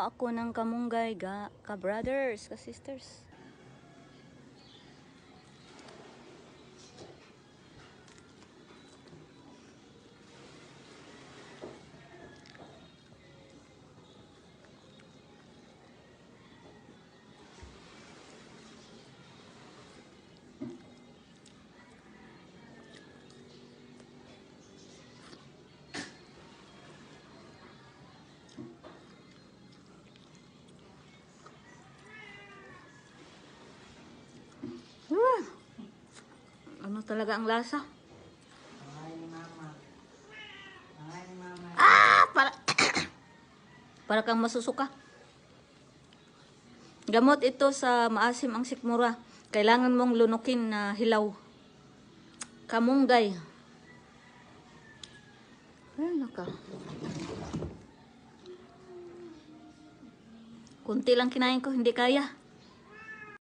Ako ng kamunggay ga ka-brothers, ka-sisters. Ano talaga ang lasa? Ah, para para kang masusuka. Gamot ito sa maasim ang sikmura. Kailangan mong lunukin na hilaw. Kamunggay. Ay, naka. Kunti lang kinain ko, hindi kaya.